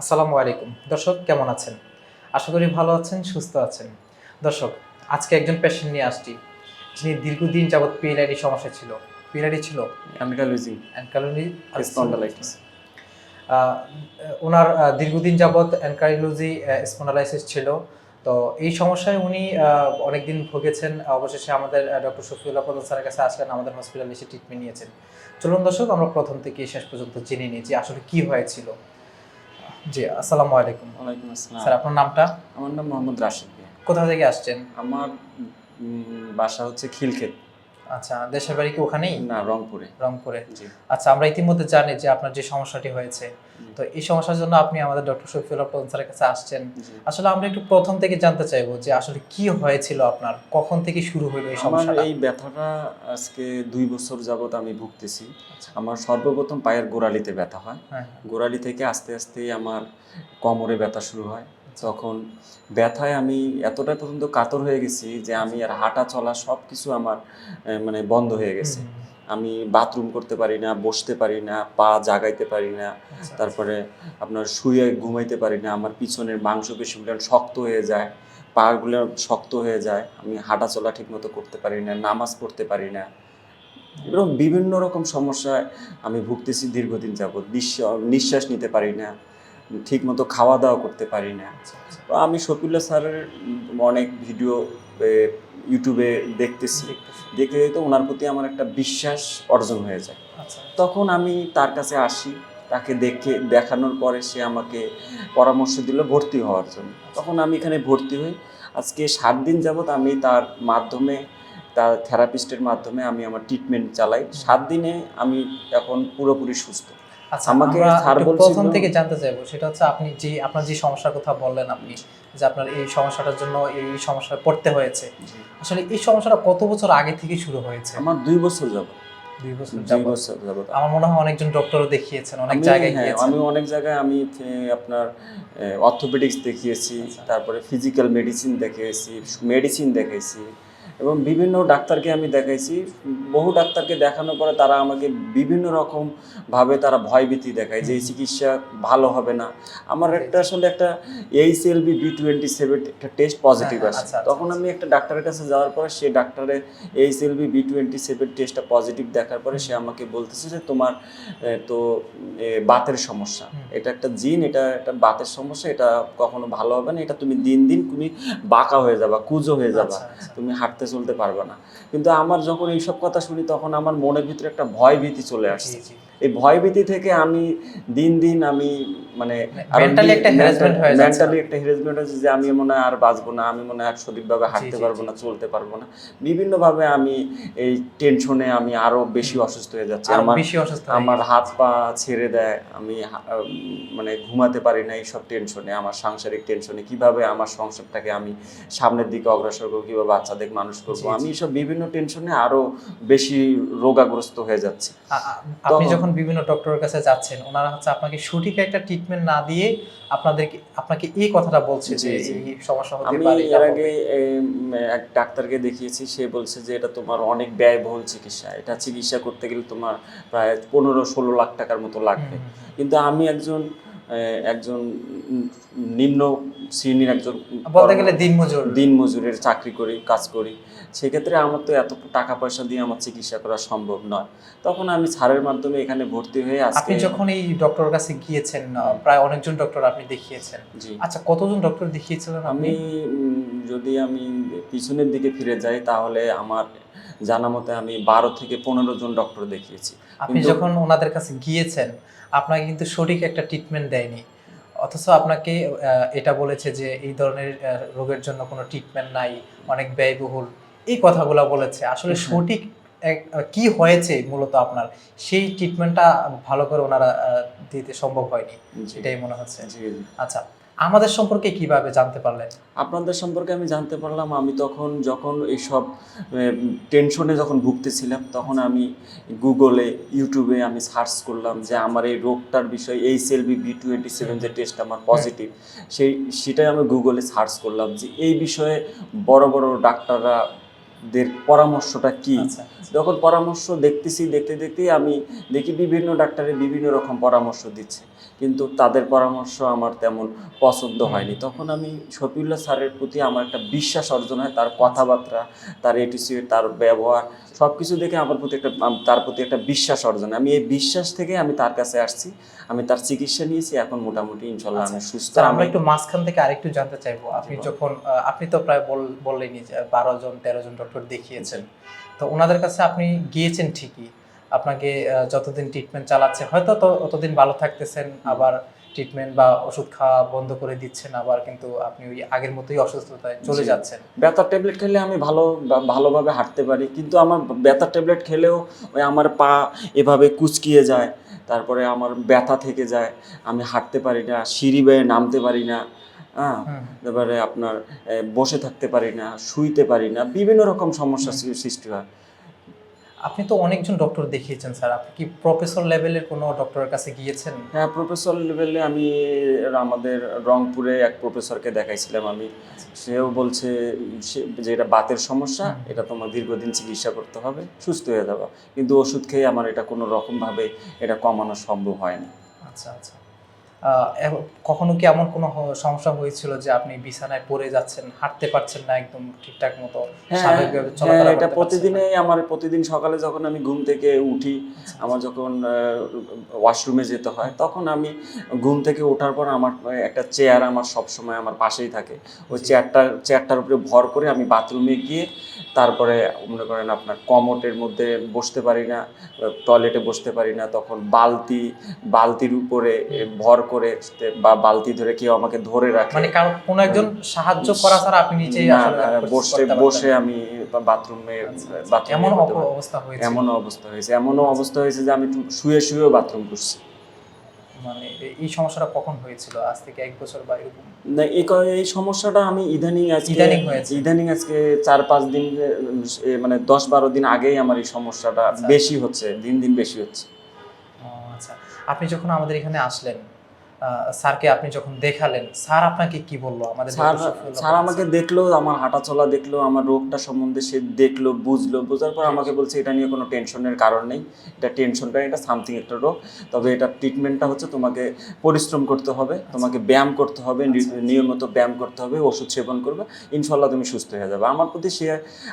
আসসালামু আলাইকুম। দর্শক কেমন আছেন? আশা করি ভালো আছেন সুস্থ আছেন। দর্শক আজকে একজন পেশেন্ট নিয়ে আসছি। যিনি দীর্ঘদিন যাবৎ পিএলআইডি সমস্যা ছিল। পিএলআইডি ছিল? অ্যানকালুজিং অ্যানকালোনি স্পন্ডালাইটিস ওনার দীর্ঘদিন যাবৎ অ্যানকাইলোজি স্পন্ডালাইসিস ছিল। তো এই সমস্যায় উনি অনেকদিন ভুগেছেন। অবশেষে আমাদের ডক্টর শফিউল্লাহ প্রধান স্যারের কাছে আসলেন আমাদের হসপিটালে এসে ট্রিটমেন্ট নিয়েছেন। চলুন দর্শক আমরা প্রথম থেকে শেষ পর্যন্ত জেনে নিই যে আসলে কি হয়েছিল। জি আসসালামু আলাইকুম। ওয়ালাইকুম আসসালাম। স্যার আপনার নামটা? আমার নাম মোহাম্মদ রাশিদ কোথা থেকে আসছেন? আমার বাসা হচ্ছে খিলক্ষেত। আচ্ছা দেশের বাড়ি কি ওখানেই? না রংপুরে। রংপুরে। আচ্ছা আমরা ইতিমধ্যে জানি যে আপনার যে সমস্যাটি হয়েছে তো এই সমস্যার জন্য আপনি আমাদের ডক্টর শফিউল্লাহ প্রধান স্যারের কাছে আসছেন। আসলে আমরা একটু প্রথম থেকে জানতে চাইব যে আসলে কি হয়েছিল আপনার কখন থেকে শুরু হলো এই আমার সমস্যাটা? এই ব্যথাটা আজকে দুই বছর যাবত আমি ভুগতেছি। আচ্ছা। আমার সর্বপ্রথম পায়ের গোড়ালিতে ব্যথা হয়। হ্যাঁ গোড়ালি থেকে আস্তে আস্তে আমার কোমরে ব্যথা শুরু হয়। তখন ব্যথায় আমি এতটাই পর্যন্ত কাতর হয়ে গেছি যে আমি আর হাঁটা চলা সব কিছু আমার মানে বন্ধ হয়ে গেছে। আমি বাথরুম করতে পারি না বসতে পারি না পা জাগাইতে পারি না আচ্ছা, তারপরে আপনার শুয়ে ঘুমাইতে পারি না আমার পিছনের মাংসপেশিগুলো শক্ত হয়ে যায় পাগুলো শক্ত হয়ে যায় আমি হাঁটা চলা ঠিকমতো করতে পারি না নামাজ পড়তে পারি না। এরকম বিভিন্ন রকম সমস্যায় আমি ভুগতেছি দীর্ঘদিন যাবৎ নিঃশ্বাস নিতে পারি না। ঠিকমতো খাওয়া দাওয়া করতে পারি না। তো আমি শফিউল্লাহ স্যারের অনেক ভিডিও ইউটিউবে দেখতেছি। দেখতেছি। দেখে তো ওনার প্রতি আমার একটা বিশ্বাস অর্জন হয়ে যায়। আচ্ছা। তখন আমি তার কাছে আসি তাকে দেখে দেখানোর পরে সে আমাকে পরামর্শ দিল ভর্তি হওয়ার জন্য। তখন আমি এখানে ভর্তি হই। আজকে সাত দিন যাবৎ আমি তার মাধ্যমে তার থেরাপিস্টের মাধ্যমে আমি আমার ট্রিটমেন্ট চালাই। সাত দিনে আমি এখন পুরোপুরি সুস্থ। আমরা বলছিল- প্রথম থেকে জানতে চাইব সেটা হচ্ছে আপনি যে আপনার যে সমস্যার কথা বললেন আপনি যে আপনার এই সমস্যাটার জন্য এই সমস্যায় পড়তে হয়েছে। আসলে এই সমস্যাটা কত বছর আগে থেকে শুরু হয়েছে? আমার দুই বছর যাবত। দুই বছর যাবত। আমার মনে হয় অনেকজন ডক্টরও দেখিয়েছেন অনেক জায়গায় হ্যাঁ গিয়েছেন। আমি অনেক জায়গায় আমি আপনার অর্থোপেডিক্স দেখিয়েছি আচ্ছা। তারপরে ফিজিক্যাল মেডিসিন দেখিয়েছি মেডিসিন দেখাইছি এবং বিভিন্ন ডাক্তারকে আমি দেখাইছি। বহু ডাক্তারকে দেখানোর পরে তারা আমাকে বিভিন্ন রকম ভাবে তারা ভয়ভীতি দেখায় যে এই চিকিৎসা ভালো হবে না। আমার একটা আসলে একটা H L B B twenty seven একটা টেস্ট পজিটিভ হ্যাঁ, আছে। আচ্ছা, আচ্ছা, তখন আমি একটা ডাক্তারের কাছে যাওয়ার পরে সে ডাক্তারের H L B B twenty seven টেস্টটা পজিটিভ দেখার পরে সে আমাকে বলতেছে যে তোমার তো বাতের সমস্যা। এটা একটা জিন এটা একটা বাতের সমস্যা এটা কখনো ভালো হবে না। এটা তুমি দিন দিন তুমি বাঁকা হয়ে যাবা কুজো হয়ে যাবা। তুমি আচ্ছা। হাঁটতে চলতে পারবে না কিন্তু আমার যখন এইসব কথা শুনি তখন আমার মনের ভিতরে একটা ভয় ভীতি চলে আসছে। এই ভয় ভীতি থেকে আমি দিন দিন আমি মানে একটা হয়ে যাচ্ছে। মেন্টালি একটা হ্যারাসমেন্ট হচ্ছে যে আমি মনে আর বাঁচবো না আমি মনে আর সঠিকভাবে হাঁটতে পারব না চলতে পারব না। বিভিন্নভাবে আমি এই টেনশনে আমি আরও বেশি অসুস্থ হয়ে যাচ্ছি। আমার বেশি অসুস্থ আমার হাত পা ছেড়ে দেয় আমি মানে ঘুমাতে পারি না এইসব টেনশনে আমার সাংসারিক টেনশনে কীভাবে আমার সংসারটাকে আমি সামনের দিকে অগ্রসর করব কীভাবে বাচ্চাদের মানুষ করব। আমি এইসব বিভিন্ন টেনশনে আরও বেশি রোগাগ্রস্ত হয়ে যাচ্ছি। আপনি যখন বিভিন্ন ডক্টরের কাছে যাচ্ছেন ওনারা হচ্ছে আপনাকে সঠিক একটা ট্রিটমেন্ট না দিয়ে আপনাদেরকে আপনাকে এই কথাটা বলছে যে। এই সমস্যা হতে পারে এর আগে এক ডাক্তারকে দেখিয়েছি সে বলছে যে এটা তোমার অনেক ব্যয়বহুল চিকিৎসা এটা চিকিৎসা করতে গেলে তোমার প্রায় পনেরো ষোলো লাখ টাকার মতো লাগবে। কিন্তু আমি একজন একজন নিম্ন শ্রেণির একজন বলতে গেলে দিনমজুর। দিন মজুরের চাকরি করি কাজ করি। সেক্ষেত্রে আমার তো এত টাকা পয়সা দিয়ে আমার চিকিৎসা করা সম্ভব নয়। তখন আমি ছাড়ের মাধ্যমে এখানে ভর্তি হয়ে আসি আপনি যখন এই ডক্টরের কাছে গিয়েছেন প্রায় অনেকজন ডক্টর আপনি দেখিয়েছেন। জি। আচ্ছা কতজন ডক্টর দেখিয়েছিলেন আমি যদি আমি পিছনের দিকে ফিরে যাই তাহলে আমার জানা মতে আমি বারো থেকে পনেরো জন ডক্টর দেখিয়েছি। আপনি যখন ওনাদের কাছে গিয়েছেন আপনাকে কিন্তু সঠিক একটা ট্রিটমেন্ট দেয়নি। অথচ আপনাকে এটা বলেছে যে এই ধরনের রোগের জন্য কোনো ট্রিটমেন্ট নাই অনেক ব্যয়বহুল। এই কথাগুলো বলেছে। আসলে সঠিক কি হয়েছে মূলত আপনার? সেই ট্রিটমেন্টটা ভালো করে ওনারা দিতে সম্ভব হয়নি। এটাই মনে হচ্ছে। আচ্ছা আমাদের সম্পর্কে কীভাবে জানতে পারলেন আপনাদের সম্পর্কে আমি জানতে পারলাম আমি তখন যখন এইসব টেনশনে যখন ভুগতেছিলাম তখন আমি গুগলে ইউটিউবে আমি সার্চ করলাম যে আমার এই রোগটার বিষয়ে এই সেলবি বি টোয়েন্টি সেভেন যে টেস্ট আমার পজিটিভ সেই সেটাই আমি গুগলে সার্চ করলাম যে এই বিষয়ে বড় বড় ডাক্তাররা দের পরামর্শটা কি? আচ্ছা যখন পরামর্শ দেখতেছি দেখতে দেখতে আমি দেখি বিভিন্ন ডাক্তারের বিভিন্ন রকম পরামর্শ দিচ্ছে। কিন্তু তাদের পরামর্শ আমার তেমন পছন্দ হয়নি। তখন আমি শফিউল্লাহ স্যারের প্রতি আমার একটা বিশ্বাস অর্জন হয় তার কথাবার্তা তার এটিসিউড তার ব্যবহার সব কিছু দেখে আমার প্রতি একটা তার প্রতি একটা বিশ্বাস অর্জন হয়। আমি এই বিশ্বাস থেকে আমি তার কাছে আসছি আমি তার চিকিৎসা নিয়েছি এখন মোটামুটি ইনশাল্লাহ আমি সুস্থ আমরা আমি একটু মাঝখান থেকে আরেকটু জানতে চাইব। আপনি যখন আপনি তো প্রায় বল- বললেনই যে বারো জন তেরো জন ডক্টর দেখিয়েছেন। তো ওনাদের কাছে আপনি গিয়েছেন ঠিকই আপনাকে যতদিন ট্রিটমেন্ট চালাচ্ছে হয়তো তো অতদিন ভালো থাকতেছেন আবার ট্রিটমেন্ট বা ওষুধ খাওয়া বন্ধ করে দিচ্ছেন আবার কিন্তু আপনি ওই আগের মতোই অসুস্থতায় চলে যাচ্ছেন। ব্যথার ট্যাবলেট খেলে আমি ভালো বা- ভালোভাবে হাঁটতে পারি কিন্তু আমার ব্যথার ট্যাবলেট খেলেও ওই আমার পা এভাবে কুচকিয়ে যায় তারপরে আমার ব্যথা থেকে যায় আমি হাঁটতে পারি না সিঁড়ি বেয়ে নামতে পারি না হ্যাঁ। তারপরে আপনার বসে থাকতে পারি না শুইতে পারি না বিভিন্ন রকম সমস্যা সৃষ্টি হয়। আপনি তো অনেকজন ডক্টর দেখিয়েছেন স্যার। আপনি কি প্রফেসর লেভেলের কোনো ডক্টরের কাছে গিয়েছেন? হ্যাঁ প্রফেসর লেভেলে আমি আমাদের রংপুরে এক প্রফেসরকে দেখাইছিলাম আমি। সেও বলছে যে এটা বাতের সমস্যা এটা তোমার দীর্ঘদিন চিকিৎসা করতে হবে সুস্থ হয়ে যাবে। কিন্তু ওষুধ খেয়ে আমার এটা কোনো রকমভাবে এটা কমানো সম্ভব হয়নি আচ্ছা আচ্ছা। এব- কখনো কি এমন কোনো সমস্যা হয়েছিল যে আপনি বিছানায় পড়ে যাচ্ছেন হাঁটতে পারছেন না একদম ঠিকঠাক মতো হ্যাঁ স্বাভাবিকভাবে হ্যাঁ, চলাফেরা এটা করতে পারছেন প্রতিদিনে না? আমার প্রতিদিন সকালে যখন আমি ঘুম থেকে উঠি আচ্ছা, আমার যখন ওয়াশরুমে যেতে হয় তখন আমি ঘুম থেকে ওঠার পর আমার একটা চেয়ার আমার সব সময় আমার পাশেই থাকে ওই। চেয়ারটা চেয়ারটার উপরে ভর করে আমি বাথরুমে গিয়ে তারপরে মনে করেন আপনার কমোটের মধ্যে বসতে পারি না টয়লেটে বসতে পারি না তখন বালতি বালতির উপরে ভর করে বা বালতি ধরে কেউ আমাকে ধরে রাখে। মানে কোনো একজন সাহায্য করা ছাড়া আপনি নিজেই না, আসলে না, করতে বসে বসে আমি বাথরুমে আচ্ছা, আচ্ছা। এমন। অবস্থা হয়েছে। এমনও অবস্থা হয়েছে। এমনও অবস্থা হয়েছে যে আমি শুয়ে শুয়েও বাথরুম করছি। মানে এই সমস্যাটা কখন হয়েছিল আজ থেকে এক বছর বা এরকম না এই এই সমস্যাটা আমি ইদানিং আজকে ইদানিং হয়েছে। ইদানিং আজকে চার পাঁচ দিন মানে দশ বারো দিন আগেই আমার এই সমস্যাটা আচ্ছা। বেশি হচ্ছে দিন দিন বেশি হচ্ছে আচ্ছা আপনি যখন আমাদের এখানে আসলেন স্যারকে আপনি যখন দেখালেন স্যার আপনাকে কি বলল? আমাদের স্যার আমাকে দেখল আমার হাঁটা চলা দেখল আমার রোগটা সম্বন্ধে সে দেখল বুঝলো। বোঝার পর আমাকে বলছে এটা নিয়ে কোনো টেনশনের কারণ নেই। এটা টেনশনটা এটা সামথিং একটা রোগ। তবে এটা ট্রিটমেন্টটা হচ্ছে তোমাকে পরিশ্রম করতে হবে তোমাকে ব্যায়াম করতে হবে আচ্ছা, আচ্ছা। নিয়মিত ব্যায়াম করতে হবে ওষুধ সেবন করবে। ইনশাল্লাহ তুমি সুস্থ হয়ে যাবে। আমার প্রতি সে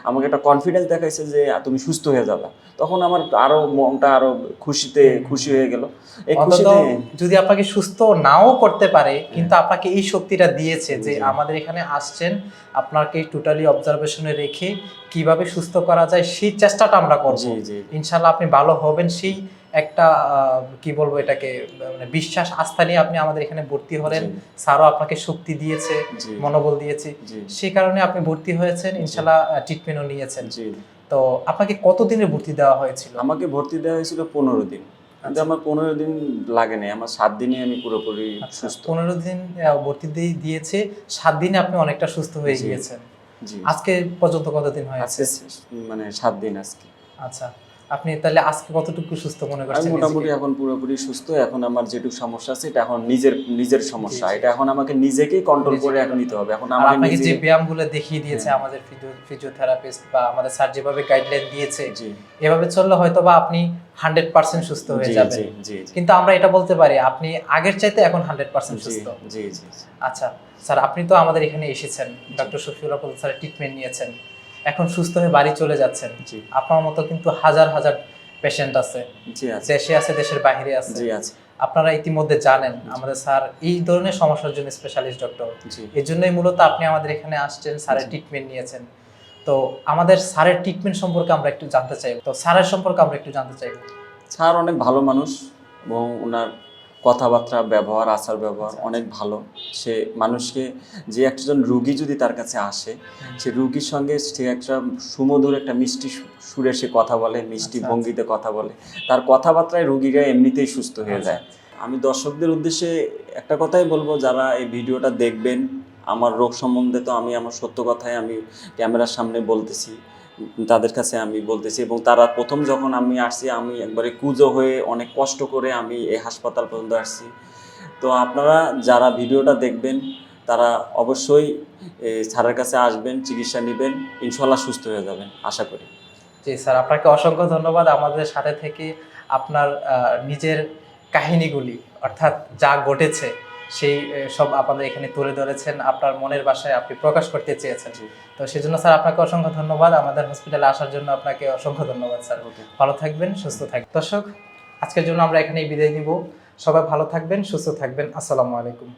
আমাকে একটা কনফিডেন্স দেখাইছে যে তুমি সুস্থ হয়ে যাবে। তখন আমার আরও মনটা আরও খুশিতে খুশি হয়ে গেল। এই অন্তত খুশিতে যদি আপনাকে সুস্থ নাও করতে পারে কিন্তু আপনাকে এই শক্তিটা দিয়েছে যে আমাদের এখানে আসছেন আপনাকে টোটালি অবজারভেশনে রেখে কীভাবে সুস্থ করা যায় সেই চেষ্টাটা আমরা করব। জি ইনশাল্লাহ আপনি ভালো হবেন সেই একটা কি বলব এটাকে মানে বিশ্বাস আস্থা নিয়ে আপনি আমাদের এখানে ভর্তি হলেন। স্যারও আপনাকে শক্তি দিয়েছে মনোবল দিয়েছে। সেই কারণে আপনি ভর্তি হয়েছেন ইনশাল্লাহ ট্রিটমেন্টও নিয়েছেন। তো আপনাকে কতদিনে ভর্তি দেওয়া হয়েছিল? আমাকে ভর্তি দেওয়া হয়েছিল পনেরো দিন। কিন্তু আচ্ছা। আমার পনেরো দিন লাগে নাই আমার সাত দিনে আমি পুরোপুরি আচ্ছা, সুস্থ। পনেরো দিন ভর্তি দিয়েছে সাত দিনে আপনি অনেকটা সুস্থ হয়ে গিয়েছেন। আজকে পর্যন্ত কতদিন হয়েছে? আজকে মানে সাত দিন আজকে। আচ্ছা আপনি তাহলে আজকে কতটুকু সুস্থ মনে করছেন মোটামুটি এখন পুরোপুরি সুস্থ এখন আমার যেটুকু সমস্যা আছে এটা এখন নিজের নিজের সমস্যা। এটা এখন আমাকে নিজেকেই কন্ট্রোল করে এখন নিতে হবে। এখন আমাকে আপনাকে যে ব্যায়ামগুলো দেখিয়ে দিয়েছে হ্যাঁ। আমাদের ফিজিওথেরাপিস্ট বা আমাদের স্যার যেভাবে গাইডলাইন দিয়েছে জি। এভাবে চললে হয়তো বা আপনি হান্ড্রেড পার্সেন্ট সুস্থ হয়ে জি কিন্তু আমরা এটা বলতে পারি আপনি আগের চাইতে এখন হান্ড্রেড পার্সেন্ট সুস্থ। জি জি আচ্ছা স্যার আপনি তো আমাদের এখানে এসেছেন ডক্টর শফিউল্লাহ ট্রিটমেন্ট নিয়েছেন। এখন সুস্থ হয়ে বাড়ি চলে যাচ্ছেন। জি। আপনার মতো কিন্তু হাজার হাজার পেশেন্ট আছে। দেশে আছে দেশের বাইরে আছে। আপনারা ইতিমধ্যে জানেন আমাদের স্যার এই ধরনের সমস্যার জন্য স্পেশালিস্ট ডক্টর এই জন্যই মূলত আপনি আমাদের এখানে আসছেন স্যারের ট্রিটমেন্ট নিয়েছেন। তো আমাদের স্যারের ট্রিটমেন্ট সম্পর্কে আমরা একটু জানতে চাইব। তো স্যারের সম্পর্কে আমরা একটু জানতে চাইব। স্যার অনেক ভালো মানুষ এবং ওনার কথাবার্তা ব্যবহার আচার ব্যবহার আচ্ছা, অনেক ভালো। সে মানুষকে যে একজন রুগী যদি তার কাছে আসে সে রুগীর সঙ্গে সে একটা সুমধুর একটা মিষ্টি সুরে সে কথা বলে মিষ্টি আচ্ছা, ভঙ্গিতে কথা বলে। তার কথাবার্তায় রুগীরা এমনিতেই সুস্থ হয়ে আচ্ছা। যায়। আমি দর্শকদের উদ্দেশ্যে একটা কথাই বলব যারা এই ভিডিওটা দেখবেন আমার রোগ সম্বন্ধে তো আমি আমার সত্য কথাই আমি ক্যামেরার সামনে বলতেছি, তাদের কাছে আমি বলতেছি এবং তারা প্রথম যখন আমি আসছি, আমি একবারে কুজো হয়ে অনেক কষ্ট করে আমি এই হাসপাতাল পর্যন্ত আসছি। তো আপনারা যারা ভিডিওটা দেখবেন, তারা অবশ্যই স্যারের কাছে আসবেন, চিকিৎসা নেবেন ইনশাল্লাহ সুস্থ হয়ে যাবেন, আশা করি। জি স্যার, আপনাকে অসংখ্য ধন্যবাদ। আমাদের সাথে থেকে আপনার নিজের কাহিনীগুলি, অর্থাৎ যা ঘটেছে সেই সব আপনাদের এখানে তুলে ধরেছেন আপনার মনের বাসায় আপনি প্রকাশ করতে চেয়েছেন। তো সেজন্য স্যার আপনাকে অসংখ্য ধন্যবাদ। আমাদের হসপিটালে আসার জন্য আপনাকে অসংখ্য ধন্যবাদ স্যার। ভালো থাকবেন সুস্থ থাকবেন। দর্শক আজকের জন্য আমরা এখানেই বিদায় নিব। সবাই ভালো থাকবেন সুস্থ থাকবেন। আসসালামু আলাইকুম।